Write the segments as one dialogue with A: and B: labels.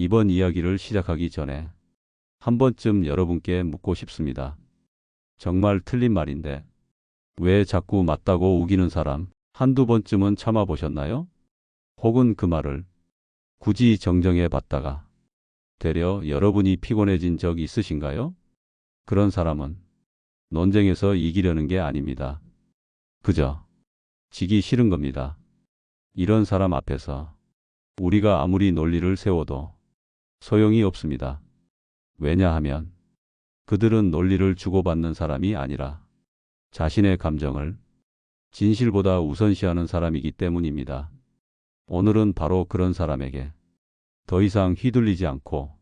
A: 이번 이야기를 시작하기 전에 한 번쯤 여러분께 묻고 싶습니다. 정말 틀린 말인데 왜 자꾸 맞다고 우기는 사람 한두 번쯤은 참아보셨나요? 혹은 그 말을 굳이 정정해 봤다가 되려 여러분이 피곤해진 적 있으신가요? 그런 사람은 논쟁에서 이기려는 게 아닙니다. 그저 지기 싫은 겁니다. 이런 사람 앞에서 우리가 아무리 논리를 세워도 소용이 없습니다. 왜냐하면 그들은 논리를 주고받는 사람이 아니라 자신의 감정을 진실보다 우선시하는 사람이기 때문입니다. 오늘은 바로 그런 사람에게 더 이상 휘둘리지 않고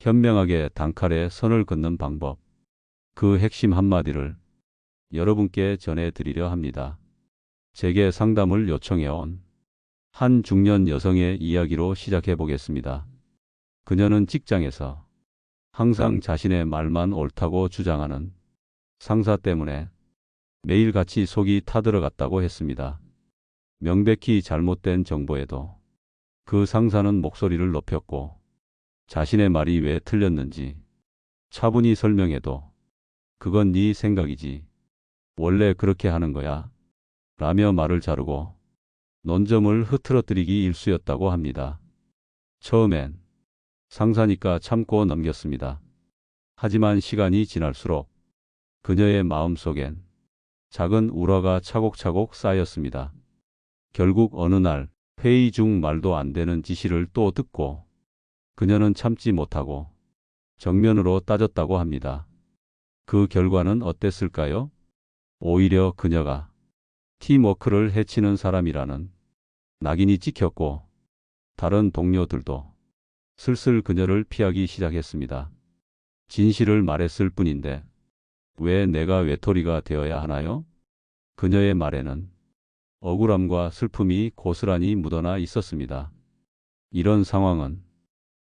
A: 현명하게 단칼에 선을 긋는 방법, 그 핵심 한마디를 여러분께 전해드리려 합니다. 제게 상담을 요청해온 한 중년 여성의 이야기로 시작해 보겠습니다. 그녀는 직장에서 항상 자신의 말만 옳다고 주장하는 상사 때문에 매일같이 속이 타들어갔다고 했습니다. 명백히 잘못된 정보에도 그 상사는 목소리를 높였고 자신의 말이 왜 틀렸는지 차분히 설명해도 그건 네 생각이지. 원래 그렇게 하는 거야. 라며 말을 자르고 논점을 흐트러뜨리기 일쑤였다고 합니다. 처음엔 상사니까 참고 넘겼습니다. 하지만 시간이 지날수록 그녀의 마음속엔 작은 우라가 차곡차곡 쌓였습니다. 결국 어느 날 회의 중 말도 안 되는 지시를 또 듣고 그녀는 참지 못하고 정면으로 따졌다고 합니다. 그 결과는 어땠을까요? 오히려 그녀가 팀워크를 해치는 사람이라는 낙인이 찍혔고 다른 동료들도 슬슬 그녀를 피하기 시작했습니다. 진실을 말했을 뿐인데 왜 내가 외톨이가 되어야 하나요? 그녀의 말에는 억울함과 슬픔이 고스란히 묻어나 있었습니다. 이런 상황은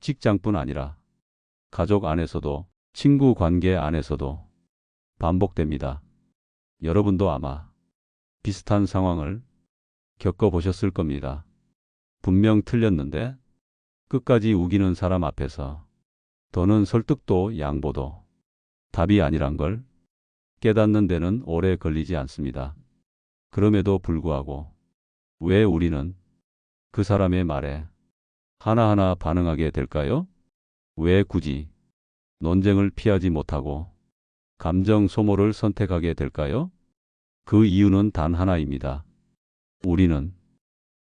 A: 직장뿐 아니라 가족 안에서도 친구 관계 안에서도 반복됩니다. 여러분도 아마 비슷한 상황을 겪어보셨을 겁니다. 분명 틀렸는데 끝까지 우기는 사람 앞에서 더는 설득도 양보도 답이 아니란 걸 깨닫는 데는 오래 걸리지 않습니다. 그럼에도 불구하고 왜 우리는 그 사람의 말에 하나하나 반응하게 될까요? 왜 굳이 논쟁을 피하지 못하고 감정 소모를 선택하게 될까요? 그 이유는 단 하나입니다. 우리는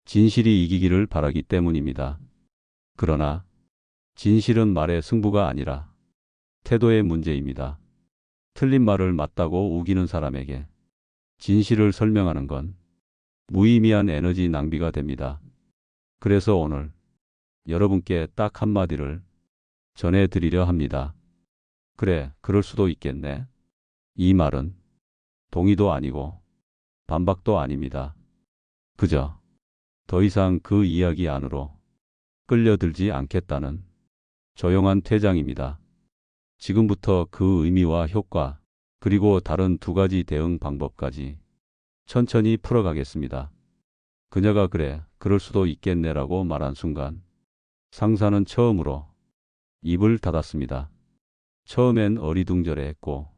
A: 진실이 이기기를 바라기 때문입니다. 그러나 진실은 말의 승부가 아니라 태도의 문제입니다. 틀린 말을 맞다고 우기는 사람에게 진실을 설명하는 건 무의미한 에너지 낭비가 됩니다. 그래서 오늘 여러분께 딱 한마디를 전해드리려 합니다. 그래, 그럴 수도 있겠네. 이 말은 동의도 아니고 반박도 아닙니다. 그저 더 이상 그 이야기 안으로 끌려들지 않겠다는 조용한 퇴장입니다. 지금부터 그 의미와 효과, 그리고 다른 두 가지 대응 방법까지 천천히 풀어가겠습니다. 그녀가 그래, 그럴 수도 있겠네라고 말한 순간 상사는 처음으로 입을 닫았습니다. 처음엔 어리둥절해 했고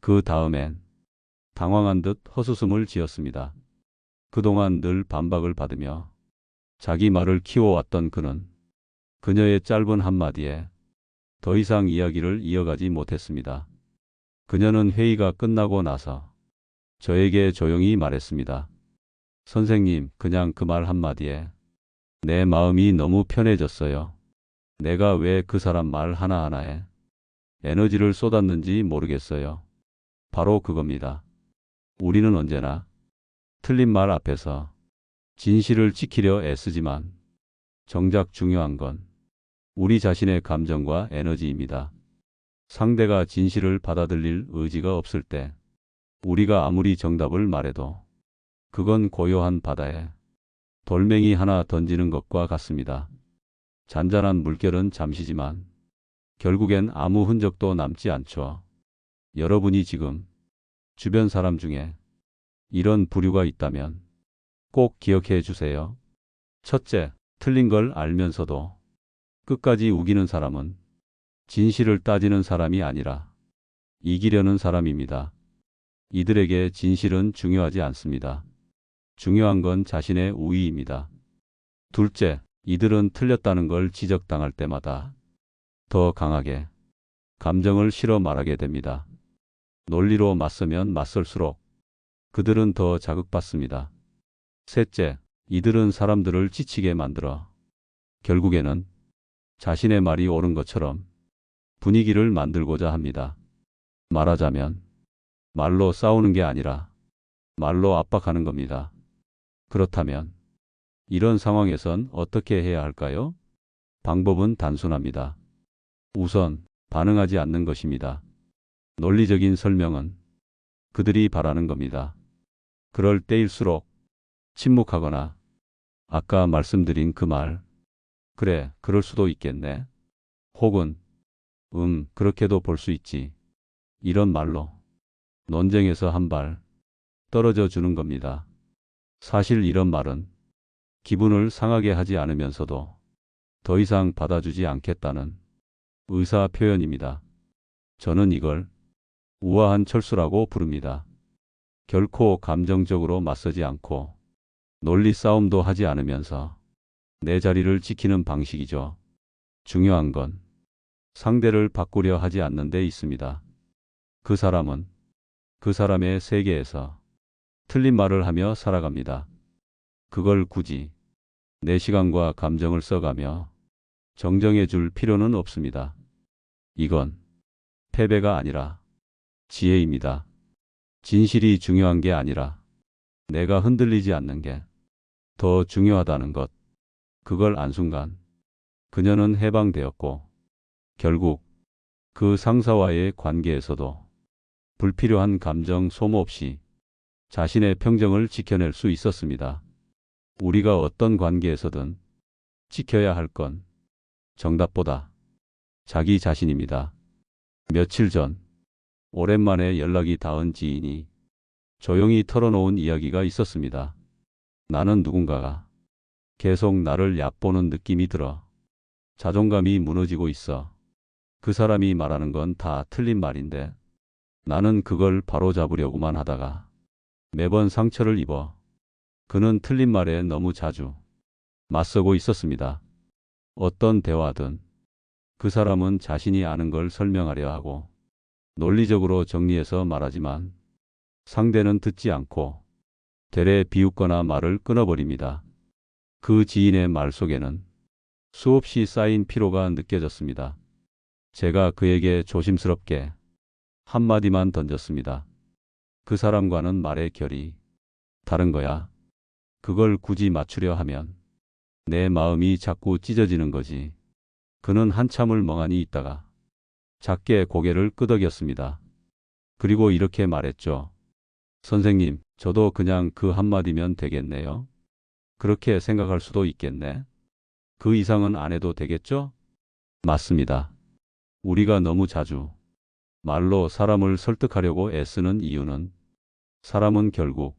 A: 그 다음엔 당황한 듯 헛웃음을 지었습니다. 그동안 늘 반박을 받으며 자기 말을 키워왔던 그는 그녀의 짧은 한마디에 더 이상 이야기를 이어가지 못했습니다. 그녀는 회의가 끝나고 나서 저에게 조용히 말했습니다. 선생님, 그냥 그 말 한마디에 내 마음이 너무 편해졌어요. 내가 왜 그 사람 말 하나하나에 에너지를 쏟았는지 모르겠어요. 바로 그겁니다. 우리는 언제나 틀린 말 앞에서 진실을 지키려 애쓰지만 정작 중요한 건 우리 자신의 감정과 에너지입니다. 상대가 진실을 받아들일 의지가 없을 때 우리가 아무리 정답을 말해도 그건 고요한 바다에 돌멩이 하나 던지는 것과 같습니다. 잔잔한 물결은 잠시지만 결국엔 아무 흔적도 남지 않죠. 여러분이 지금 주변 사람 중에 이런 부류가 있다면 꼭 기억해 주세요. 첫째, 틀린 걸 알면서도 끝까지 우기는 사람은 진실을 따지는 사람이 아니라 이기려는 사람입니다. 이들에게 진실은 중요하지 않습니다. 중요한 건 자신의 우위입니다. 둘째, 이들은 틀렸다는 걸 지적당할 때마다 더 강하게 감정을 실어 말하게 됩니다. 논리로 맞서면 맞설수록 그들은 더 자극받습니다. 셋째, 이들은 사람들을 지치게 만들어 결국에는 자신의 말이 옳은 것처럼 분위기를 만들고자 합니다. 말하자면 말로 싸우는 게 아니라 말로 압박하는 겁니다. 그렇다면 이런 상황에선 어떻게 해야 할까요? 방법은 단순합니다. 우선 반응하지 않는 것입니다. 논리적인 설명은 그들이 바라는 겁니다. 그럴 때일수록 침묵하거나 아까 말씀드린 그 말, 그래, 그럴 수도 있겠네. 혹은, 음, 그렇게도 볼 수 있지. 이런 말로 논쟁에서 한 발 떨어져 주는 겁니다. 사실 이런 말은 기분을 상하게 하지 않으면서도 더 이상 받아주지 않겠다는 의사 표현입니다. 저는 이걸 우아한 철수라고 부릅니다. 결코 감정적으로 맞서지 않고 논리 싸움도 하지 않으면서 내 자리를 지키는 방식이죠. 중요한 건 상대를 바꾸려 하지 않는 데 있습니다. 그 사람은 그 사람의 세계에서 틀린 말을 하며 살아갑니다. 그걸 굳이 내 시간과 감정을 써가며 정정해 줄 필요는 없습니다. 이건 패배가 아니라 지혜입니다. 진실이 중요한 게 아니라 내가 흔들리지 않는 게 더 중요하다는 것. 그걸 안 순간 그녀는 해방되었고 결국 그 상사와의 관계에서도 불필요한 감정 소모 없이 자신의 평정을 지켜낼 수 있었습니다. 우리가 어떤 관계에서든 지켜야 할 건 정답보다 자기 자신입니다. 며칠 전 오랜만에 연락이 닿은 지인이 조용히 털어놓은 이야기가 있었습니다. 나는 누군가가 계속 나를 얕보는 느낌이 들어 자존감이 무너지고 있어. 그 사람이 말하는 건 다 틀린 말인데 나는 그걸 바로잡으려고만 하다가 매번 상처를 입어 그는 틀린 말에 너무 자주 맞서고 있었습니다. 어떤 대화든 그 사람은 자신이 아는 걸 설명하려 하고 논리적으로 정리해서 말하지만 상대는 듣지 않고 되레 비웃거나 말을 끊어버립니다. 그 지인의 말 속에는 수없이 쌓인 피로가 느껴졌습니다. 제가 그에게 조심스럽게 한마디만 던졌습니다. 그 사람과는 말의 결이 다른 거야. 그걸 굳이 맞추려 하면 내 마음이 자꾸 찢어지는 거지. 그는 한참을 멍하니 있다가 작게 고개를 끄덕였습니다. 그리고 이렇게 말했죠. 선생님, 저도 그냥 그 한마디면 되겠네요. 그렇게 생각할 수도 있겠네. 그 이상은 안 해도 되겠죠? 맞습니다. 우리가 너무 자주 말로 사람을 설득하려고 애쓰는 이유는 사람은 결국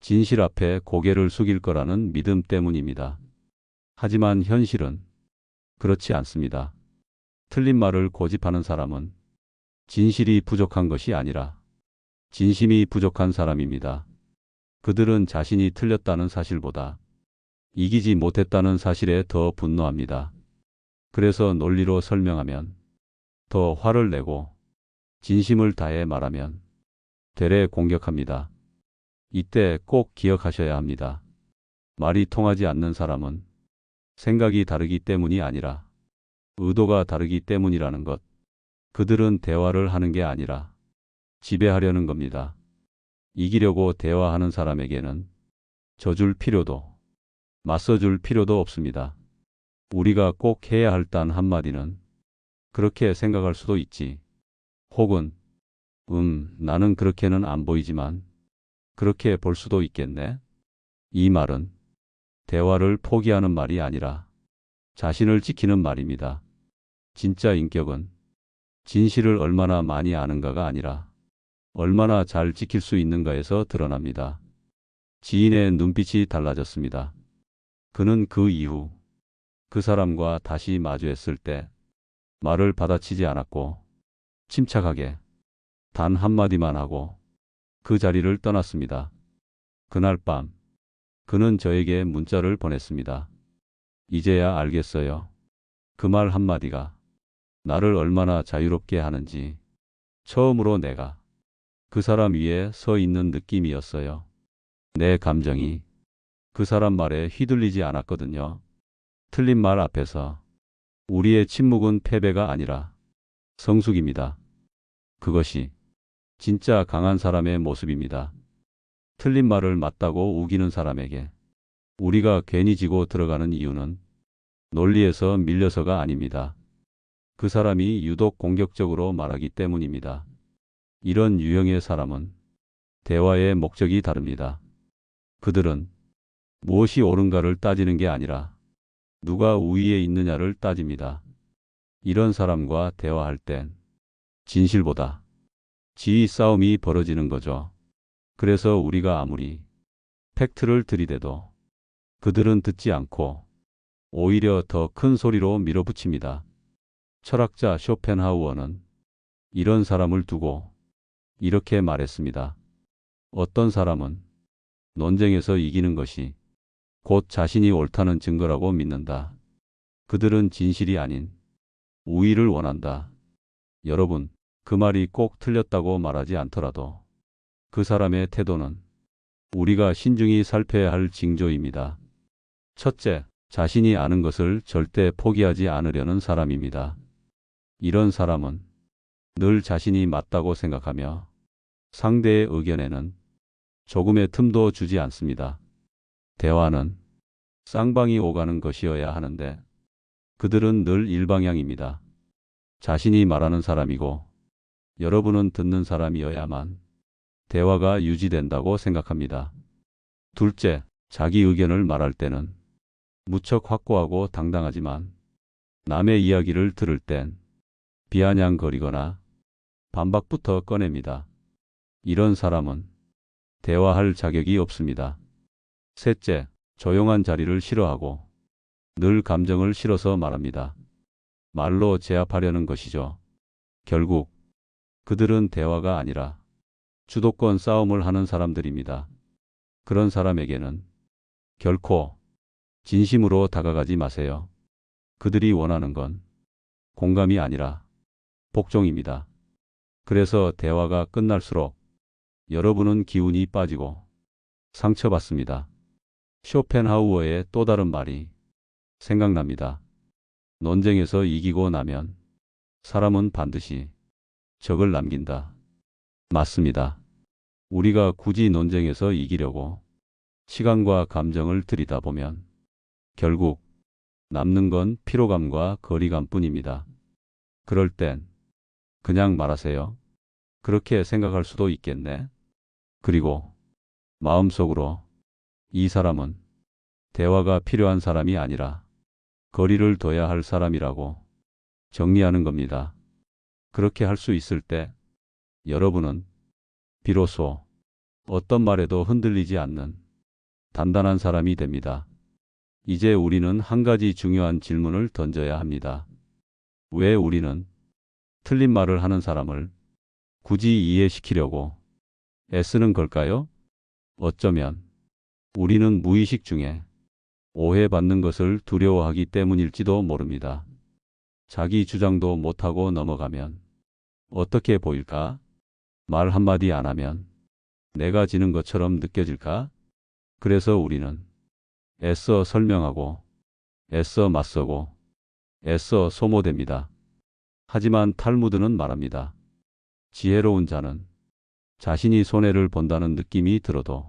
A: 진실 앞에 고개를 숙일 거라는 믿음 때문입니다. 하지만 현실은 그렇지 않습니다. 틀린 말을 고집하는 사람은 진실이 부족한 것이 아니라 진심이 부족한 사람입니다. 그들은 자신이 틀렸다는 사실보다 이기지 못했다는 사실에 더 분노합니다. 그래서 논리로 설명하면 더 화를 내고 진심을 다해 말하면 되레 공격합니다. 이때 꼭 기억하셔야 합니다. 말이 통하지 않는 사람은 생각이 다르기 때문이 아니라 의도가 다르기 때문이라는 것. 그들은 대화를 하는 게 아니라 지배하려는 겁니다. 이기려고 대화하는 사람에게는 져줄 필요도 맞서줄 필요도 없습니다. 우리가 꼭 해야 할 단 한마디는 그렇게 생각할 수도 있지. 혹은 음, 나는 그렇게는 안 보이지만 그렇게 볼 수도 있겠네. 이 말은 대화를 포기하는 말이 아니라 자신을 지키는 말입니다. 진짜 인격은 진실을 얼마나 많이 아는가가 아니라 얼마나 잘 지킬 수 있는가에서 드러납니다. 지인의 눈빛이 달라졌습니다. 그는 그 이후 그 사람과 다시 마주했을 때 말을 받아치지 않았고 침착하게 단 한마디만 하고 그 자리를 떠났습니다. 그날 밤 그는 저에게 문자를 보냈습니다. 이제야 알겠어요. 그 말 한마디가 나를 얼마나 자유롭게 하는지 처음으로 내가 그 사람 위에 서 있는 느낌이었어요. 내 감정이 그 사람 말에 휘둘리지 않았거든요. 틀린 말 앞에서 우리의 침묵은 패배가 아니라 성숙입니다. 그것이 진짜 강한 사람의 모습입니다. 틀린 말을 맞다고 우기는 사람에게 우리가 괜히 지고 들어가는 이유는 논리에서 밀려서가 아닙니다. 그 사람이 유독 공격적으로 말하기 때문입니다. 이런 유형의 사람은 대화의 목적이 다릅니다. 그들은 무엇이 옳은가를 따지는 게 아니라 누가 우위에 있느냐를 따집니다. 이런 사람과 대화할 땐 진실보다 지위 싸움이 벌어지는 거죠. 그래서 우리가 아무리 팩트를 들이대도 그들은 듣지 않고 오히려 더 큰 소리로 밀어붙입니다. 철학자 쇼펜하우어는 이런 사람을 두고 이렇게 말했습니다. 어떤 사람은 논쟁에서 이기는 것이 곧 자신이 옳다는 증거라고 믿는다. 그들은 진실이 아닌 우위를 원한다. 여러분, 그 말이 꼭 틀렸다고 말하지 않더라도 그 사람의 태도는 우리가 신중히 살펴야 할 징조입니다. 첫째, 자신이 아는 것을 절대 포기하지 않으려는 사람입니다. 이런 사람은 늘 자신이 맞다고 생각하며 상대의 의견에는 조금의 틈도 주지 않습니다. 대화는 쌍방이 오가는 것이어야 하는데 그들은 늘 일방향입니다. 자신이 말하는 사람이고 여러분은 듣는 사람이어야만 대화가 유지된다고 생각합니다. 둘째, 자기 의견을 말할 때는 무척 확고하고 당당하지만 남의 이야기를 들을 땐 비아냥거리거나 반박부터 꺼냅니다. 이런 사람은 대화할 자격이 없습니다. 셋째, 조용한 자리를 싫어하고 늘 감정을 실어서 말합니다. 말로 제압하려는 것이죠. 결국 그들은 대화가 아니라 주도권 싸움을 하는 사람들입니다. 그런 사람에게는 결코 진심으로 다가가지 마세요. 그들이 원하는 건 공감이 아니라 복종입니다. 그래서 대화가 끝날수록 여러분은 기운이 빠지고 상처받습니다. 쇼펜하우어의 또 다른 말이 생각납니다. 논쟁에서 이기고 나면 사람은 반드시 적을 남긴다. 맞습니다. 우리가 굳이 논쟁에서 이기려고 시간과 감정을 들이다 보면 결국 남는 건 피로감과 거리감 뿐입니다. 그럴 땐 그냥 말하세요. 그렇게 생각할 수도 있겠네. 그리고 마음속으로 이 사람은 대화가 필요한 사람이 아니라 거리를 둬야 할 사람이라고 정리하는 겁니다. 그렇게 할 수 있을 때 여러분은 비로소 어떤 말에도 흔들리지 않는 단단한 사람이 됩니다. 이제 우리는 한 가지 중요한 질문을 던져야 합니다. 왜 우리는 틀린 말을 하는 사람을 굳이 이해시키려고 애쓰는 걸까요? 어쩌면 우리는 무의식 중에 오해받는 것을 두려워하기 때문일지도 모릅니다. 자기 주장도 못하고 넘어가면 어떻게 보일까? 말 한마디 안 하면 내가 지는 것처럼 느껴질까? 그래서 우리는 애써 설명하고 애써 맞서고 애써 소모됩니다. 하지만 탈무드는 말합니다. 지혜로운 자는 자신이 손해를 본다는 느낌이 들어도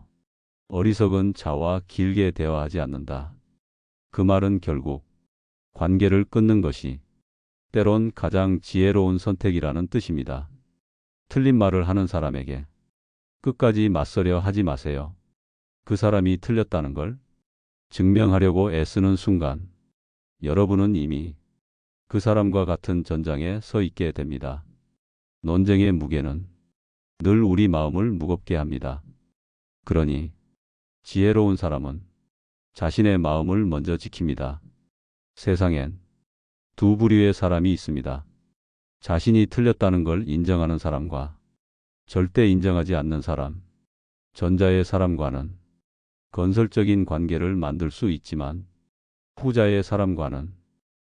A: 어리석은 자와 길게 대화하지 않는다. 그 말은 결국 관계를 끊는 것이 때론 가장 지혜로운 선택이라는 뜻입니다. 틀린 말을 하는 사람에게 끝까지 맞서려 하지 마세요. 그 사람이 틀렸다는 걸 증명하려고 애쓰는 순간 여러분은 이미 그 사람과 같은 전장에 서 있게 됩니다. 논쟁의 무게는 늘 우리 마음을 무겁게 합니다. 그러니 지혜로운 사람은 자신의 마음을 먼저 지킵니다. 세상엔 두 부류의 사람이 있습니다. 자신이 틀렸다는 걸 인정하는 사람과 절대 인정하지 않는 사람. 전자의 사람과는 건설적인 관계를 만들 수 있지만 후자의 사람과는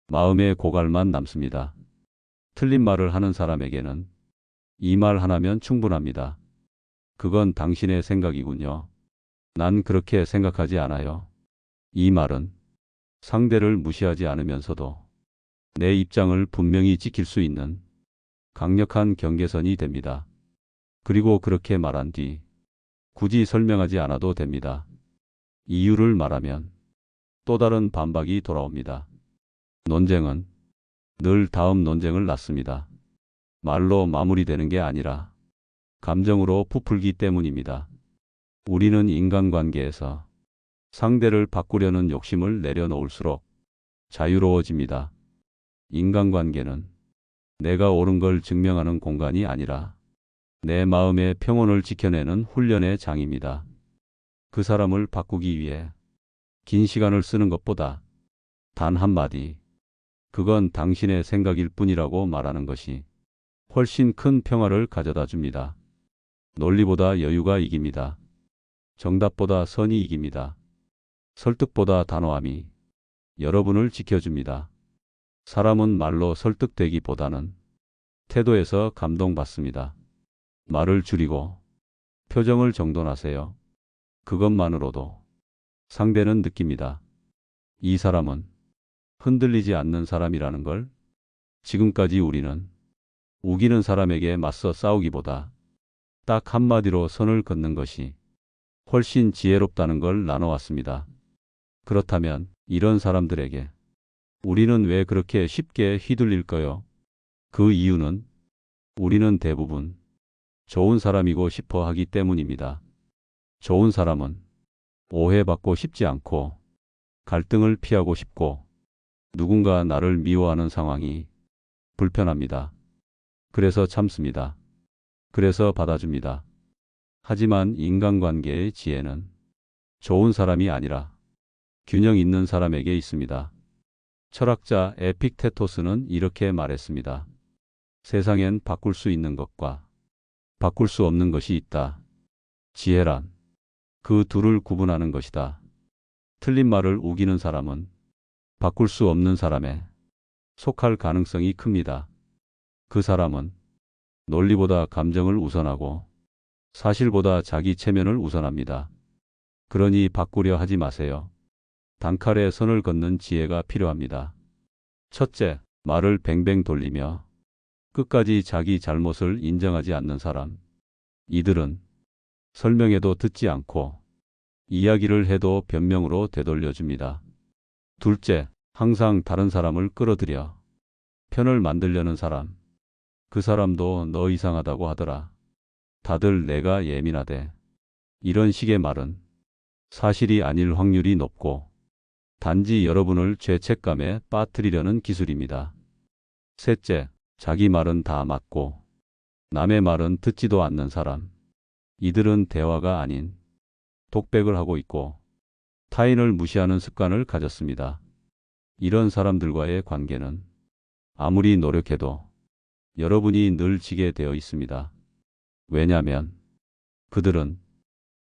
A: 마음의 고갈만 남습니다. 틀린 말을 하는 사람에게는 이 말 하나면 충분합니다. 그건 당신의 생각이군요. 난 그렇게 생각하지 않아요. 이 말은 상대를 무시하지 않으면서도 내 입장을 분명히 지킬 수 있는 강력한 경계선이 됩니다. 그리고 그렇게 말한 뒤 굳이 설명하지 않아도 됩니다. 이유를 말하면 또 다른 반박이 돌아옵니다. 논쟁은 늘 다음 논쟁을 낳습니다. 말로 마무리되는 게 아니라 감정으로 부풀기 때문입니다. 우리는 인간관계에서 상대를 바꾸려는 욕심을 내려놓을수록 자유로워집니다. 인간관계는 내가 옳은 걸 증명하는 공간이 아니라 내 마음의 평온을 지켜내는 훈련의 장입니다. 그 사람을 바꾸기 위해 긴 시간을 쓰는 것보다 단 한마디, 그건 당신의 생각일 뿐이라고 말하는 것이 훨씬 큰 평화를 가져다 줍니다. 논리보다 여유가 이깁니다. 정답보다 선이 이깁니다. 설득보다 단호함이 여러분을 지켜줍니다. 사람은 말로 설득되기보다는 태도에서 감동받습니다. 말을 줄이고 표정을 정돈하세요. 그것만으로도 상대는 느낍니다. 이 사람은 흔들리지 않는 사람이라는 걸 지금까지 우리는 우기는 사람에게 맞서 싸우기보다 딱 한마디로 선을 긋는 것이 훨씬 지혜롭다는 걸 나눠왔습니다. 그렇다면 이런 사람들에게 우리는 왜 그렇게 쉽게 휘둘릴까요? 그 이유는 우리는 대부분 좋은 사람이고 싶어 하기 때문입니다. 좋은 사람은 오해받고 싶지 않고 갈등을 피하고 싶고 누군가 나를 미워하는 상황이 불편합니다. 그래서 참습니다. 그래서 받아줍니다. 하지만 인간관계의 지혜는 좋은 사람이 아니라 균형 있는 사람에게 있습니다. 철학자 에픽테토스는 이렇게 말했습니다. 세상엔 바꿀 수 있는 것과 바꿀 수 없는 것이 있다. 지혜란 그 둘을 구분하는 것이다. 틀린 말을 우기는 사람은 바꿀 수 없는 사람에 속할 가능성이 큽니다. 그 사람은 논리보다 감정을 우선하고 사실보다 자기 체면을 우선합니다. 그러니 바꾸려 하지 마세요. 단칼에 선을 긋는 지혜가 필요합니다. 첫째, 말을 뱅뱅 돌리며 끝까지 자기 잘못을 인정하지 않는 사람. 이들은 설명해도 듣지 않고 이야기를 해도 변명으로 되돌려줍니다. 둘째, 항상 다른 사람을 끌어들여 편을 만들려는 사람. 그 사람도 너 이상하다고 하더라. 다들 내가 예민하대. 이런 식의 말은 사실이 아닐 확률이 높고 단지 여러분을 죄책감에 빠뜨리려는 기술입니다. 셋째, 자기 말은 다 맞고 남의 말은 듣지도 않는 사람. 이들은 대화가 아닌 독백을 하고 있고 타인을 무시하는 습관을 가졌습니다. 이런 사람들과의 관계는 아무리 노력해도 여러분이 늘 지게 되어 있습니다. 왜냐하면 그들은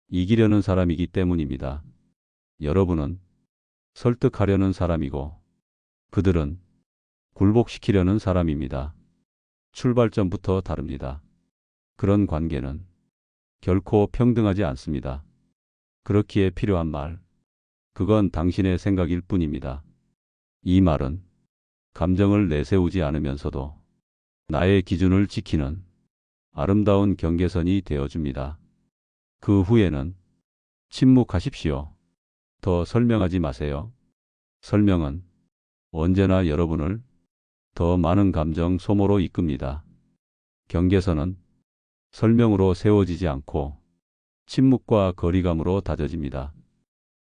A: 이기려는 사람이기 때문입니다. 여러분은 설득하려는 사람이고 그들은 굴복시키려는 사람입니다. 출발점부터 다릅니다. 그런 관계는 결코 평등하지 않습니다. 그렇기에 필요한 말, 그건 당신의 생각일 뿐입니다. 이 말은 감정을 내세우지 않으면서도 나의 기준을 지키는 아름다운 경계선이 되어줍니다. 그 후에는 침묵하십시오. 더 설명하지 마세요. 설명은 언제나 여러분을 더 많은 감정 소모로 이끕니다. 경계선은 설명으로 세워지지 않고 침묵과 거리감으로 다져집니다.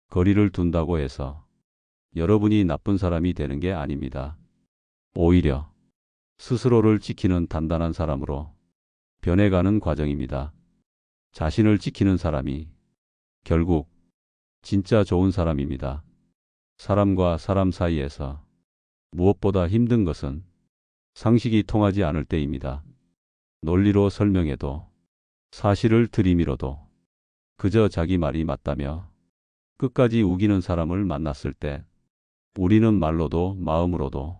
A: 거리를 둔다고 해서 여러분이 나쁜 사람이 되는 게 아닙니다. 오히려 스스로를 지키는 단단한 사람으로 변해가는 과정입니다. 자신을 지키는 사람이 결국 진짜 좋은 사람입니다. 사람과 사람 사이에서 무엇보다 힘든 것은 상식이 통하지 않을 때입니다. 논리로 설명해도 사실을 들이밀어도 그저 자기 말이 맞다며 끝까지 우기는 사람을 만났을 때 우리는 말로도 마음으로도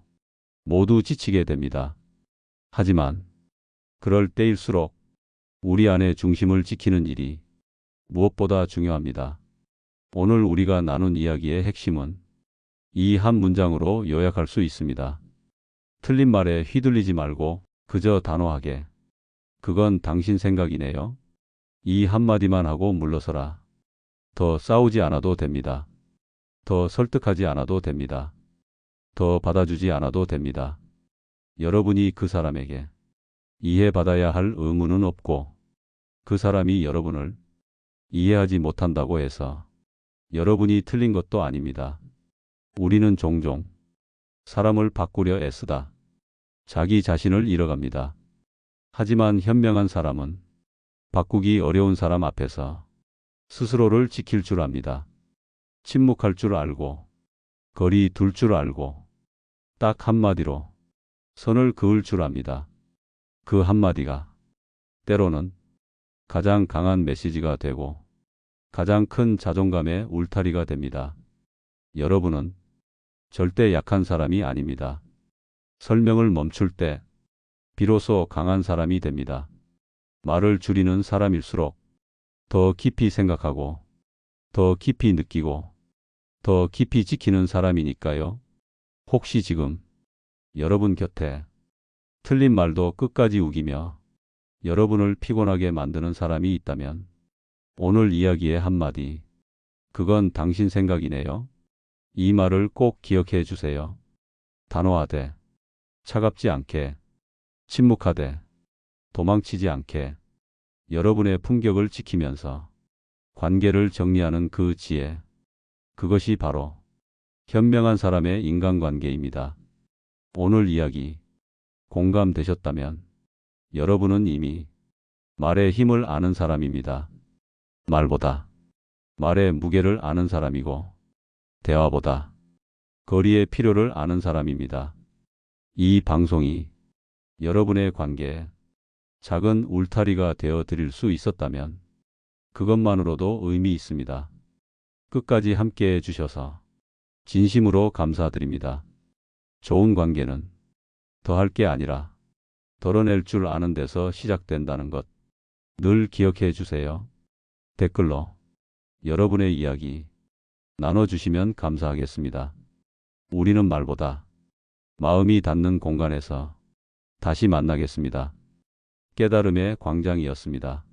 A: 모두 지치게 됩니다. 하지만 그럴 때일수록 우리 안의 중심을 지키는 일이 무엇보다 중요합니다. 오늘 우리가 나눈 이야기의 핵심은 이 한 문장으로 요약할 수 있습니다. 틀린 말에 휘둘리지 말고 그저 단호하게 그건 당신 생각이네요. 이 한마디만 하고 물러서라. 더 싸우지 않아도 됩니다. 더 설득하지 않아도 됩니다. 더 받아주지 않아도 됩니다. 여러분이 그 사람에게 이해받아야 할 의무는 없고 그 사람이 여러분을 이해하지 못한다고 해서 여러분이 틀린 것도 아닙니다. 우리는 종종 사람을 바꾸려 애쓰다 자기 자신을 잃어갑니다. 하지만 현명한 사람은 바꾸기 어려운 사람 앞에서 스스로를 지킬 줄 압니다. 침묵할 줄 알고 거리 둘 줄 알고 딱 한마디로 선을 그을 줄 압니다. 그 한마디가 때로는 가장 강한 메시지가 되고 가장 큰 자존감의 울타리가 됩니다. 여러분은 절대 약한 사람이 아닙니다. 설명을 멈출 때 비로소 강한 사람이 됩니다. 말을 줄이는 사람일수록 더 깊이 생각하고 더 깊이 느끼고 더 깊이 지키는 사람이니까요. 혹시 지금 여러분 곁에 틀린 말도 끝까지 우기며 여러분을 피곤하게 만드는 사람이 있다면 오늘 이야기의 한마디 그건 당신 생각이네요. 이 말을 꼭 기억해 주세요. 단호하되 차갑지 않게 침묵하되 도망치지 않게 여러분의 품격을 지키면서 관계를 정리하는 그 지혜 그것이 바로 현명한 사람의 인간관계입니다. 오늘 이야기 공감되셨다면 여러분은 이미 말의 힘을 아는 사람입니다. 말보다 말의 무게를 아는 사람이고 대화보다 거리의 필요를 아는 사람입니다. 이 방송이 여러분의 관계에 작은 울타리가 되어 드릴 수 있었다면 그것만으로도 의미 있습니다. 끝까지 함께 해 주셔서 진심으로 감사드립니다. 좋은 관계는 더할 게 아니라 덜어낼 줄 아는 데서 시작된다는 것 늘 기억해 주세요. 댓글로 여러분의 이야기 나눠주시면 감사하겠습니다. 우리는 말보다 마음이 닿는 공간에서 다시 만나겠습니다. 깨달음의 광장이었습니다.